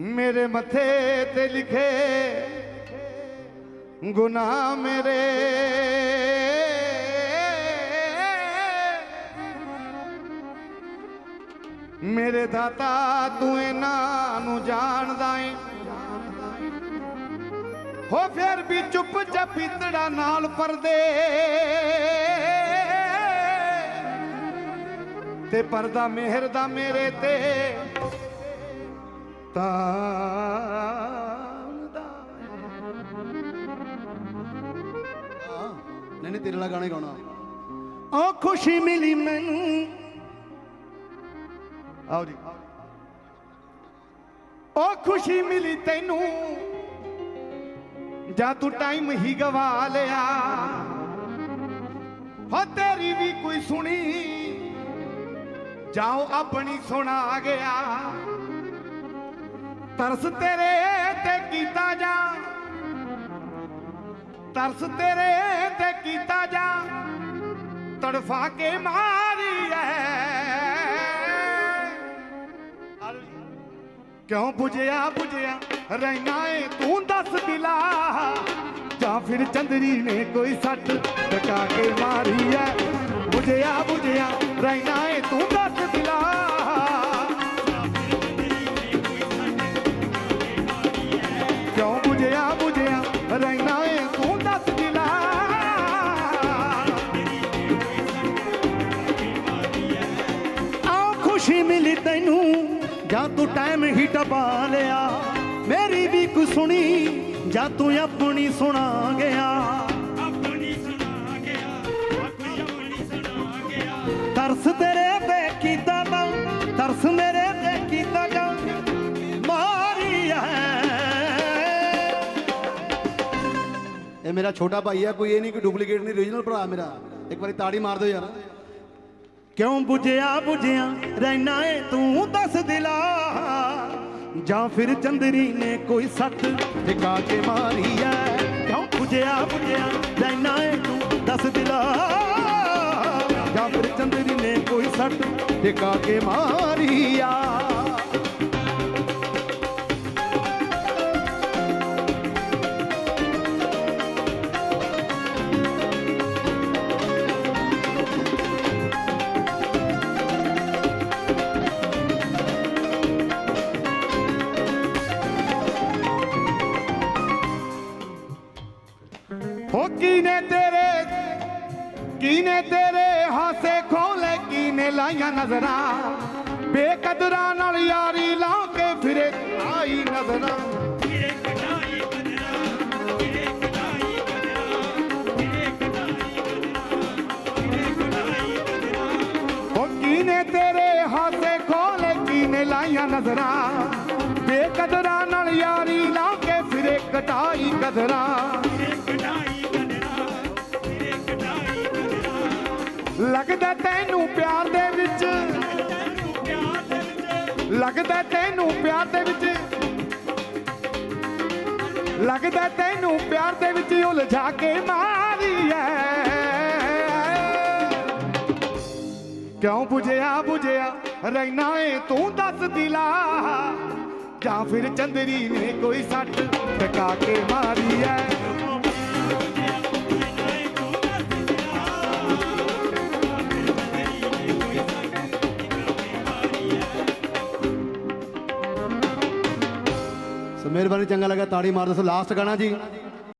ਮੇਰੇ ਮੱਥੇ ਤੇ ਲਿਖੇ ਗੁਨਾਹ ਮੇਰੇ। ਮੇਰੇ ਦਾਤਾ ਤੂੰ ਇਹਨਾਂ ਨੂੰ ਜਾਣਦਾ ਏ। ਹੋ ਫਿਰ ਵੀ ਚੁੱਪ ਚਪੀਤੜਾ ਨਾਲ ਪਰਦੇ। ਤੇ ਪਰਦਾ ਮਿਹਰ ਦਾ ਮੇਰੇ ਤੇ। ਤਾਂਦਾ ਹਾਂ ਨਹੀਂ ਨਹੀਂ ਤੇਰੇ ਨਾਲ ਗਾਣੇ ਗਾਉਣਾ। ਉਹ ਖੁਸ਼ੀ ਮਿਲੀ ਮੈਨੂੰ। ਆਓ ਜੀ। ਉਹ ਖੁਸ਼ੀ ਮਿਲੀ ਤੈਨੂੰ। ਜਾਂ ਤੂੰ ਟਾਈਮ ਹੀ ਗਵਾ ਲਿਆ। ਹੋ ਤੇਰੀ ਵੀ ਕੋਈ ਸੁਣੀ। ਜਾਓ ਆਪਣੀ ਸੁਣਾ ਗਿਆ। ਤਰਸ ਤੇਰੇ ਤੇ ਕੀਤਾ ਜਾ। ਤਰਸ ਤੇਰੇ ਤੇ ਕੀਤਾ ਜਾ। ਤੜਫਾ ਕੇ ਮਾਰੀ ਐ ਕਿਉਂ ਬੁਝਿਆ 부ਝਿਆ ਰਹਿਣਾ ਏ ਤੂੰ ਦੱਸ ਦਿਲਾ ਜਾਂ ਫਿਰ ਚੰਦਰੀ ਨੇ ਕੋਈ ਸੱਟ ਟਕਾ ਕੇ ਮਾਰੀ ਐ 부ਝਿਆ 부ਝਿਆ ਰਹਿਣਾ ਖੁਸ਼ੀ ਮਿਲੀ ਤੈਨੂੰ ਜਾਂ ਤੂੰ ਟਾਈਮ ਹੀ ਟਪਾ ਲਿਆ। ਮੇਰੀ ਵੀ ਕੁ ਸੁਣੀ ਜਾਂ ਤੂੰ ਆਪਣੀ ਸੁਣਾ ਗਿਆ। ਆਪਣੀ ਸੁਣਾ ਗਿਆ ਆਪਣੀ ਆਪਣੀ ਸੁਣਾ ਗਿਆ। ਤਰਸ ਤੇਰੇ ਤੇ ਕੀਤਾ ਤਾਂ ਤਰਸ ਮੇਰੇ ਤੇ ਕੀਤਾ ਜਾਂ ਮਾਰੀ ਹੈ ਇਹ ਮੇਰਾ ਛੋਟਾ ਭਾਈ ਆ ਕੋਈ ਇਹ ਨਹੀਂ ਕਿ ਡੁਪਲੀਕੇਟ ਨਹੀਂ ਰੀਜਨਲ ਭਰਾ ਮੇਰਾ। ਇੱਕ ਵਾਰੀ ਤਾੜੀ ਮਾਰ ਦਿਓ ਯਾਰ। ਕਿਉਂ ਬੁਝਿਆ ਬੁਝਿਆ ਰਹਿਣਾ ਏ ਤੂੰ? ਦੱਸ ਦਿਲਾ। ਜਾਂ ਫਿਰ ਚੰਦਰੀ ਨੇ ਕੋਈ ਸੱਟ ਟਿਕਾ ਕੇ ਮਾਰੀ ਐ? ਕਿਉਂ 부ਝਿਆ 부ਝਿਆ ਰਹਿਣਾ ਏ ਤੂੰ? ਦੱਸ ਦਿਲਾ। ਜਾਂ ਫਿਰ ਚੰਦਰੀ ਨੇ ਕੋਈ ਸੱਟ ਟਿਕਾ ਕੇ ਮਾਰੀ ਆ? ਕੀਨੇ ਤੇਰੇ ਕੀਨੇ ਤੇਰੇ ਹਾਸੇ ਖੋਲੇ ਕੀਨੇ ਲਾਈਆਂ ਨਜ਼ਰਾਂ? ਬੇਕਦਰਾਂ ਨਾਲ ਯਾਰੀ ਲਾ ਕੇ ਫਿਰੇ ਆਈ ਨਜ਼ਰਾਂ। ਕੀਨੇ ਤੇਰੇ ਹਾਸੇ ਖੋਲੇ ਕੀਨੇ ਲਾਈਆਂ ਨਜ਼ਰਾਂ? ਬੇਕਦਰਾਂ ਨਾਲ ਯਾਰੀ ਲਾ ਕੇ ਫਿਰੇ ਕਟਾਈ ਕਦਰਾਂ ਲੱਗਦਾ ਤੈਨੂੰ ਪਿਆਰ ਦੇ ਵਿੱਚ। ਲੱਗਦਾ ਤੈਨੂੰ ਪਿਆਰ ਦੇ ਵਿੱਚ। ਲੱਗਦਾ ਤੈਨੂੰ ਪਿਆਰ ਦੇ ਵਿੱਚ ਉਲਝਾ ਕੇ ਮਾਰੀ ਐ ਕਿਉਂ 부ਝਿਆ 부ਝਿਆ ਰਹਿਣਾ ਏ ਤੂੰ ਦੱਸ ਦਿਲਾ। ਜਾਂ ਫਿਰ ਚੰਦਰੀ ਨੇ ਕੋਈ ਸੱਟ ਟਕਾ ਕੇ ਮਾਰੀ ਐ ਮਿਹਰਬਾਨੀ ਚੰਗਾ ਲੱਗਾ ਤਾੜੀ ਮਾਰ ਦੋ ਲਾਸਟ ਗਾਣਾ ਜੀ।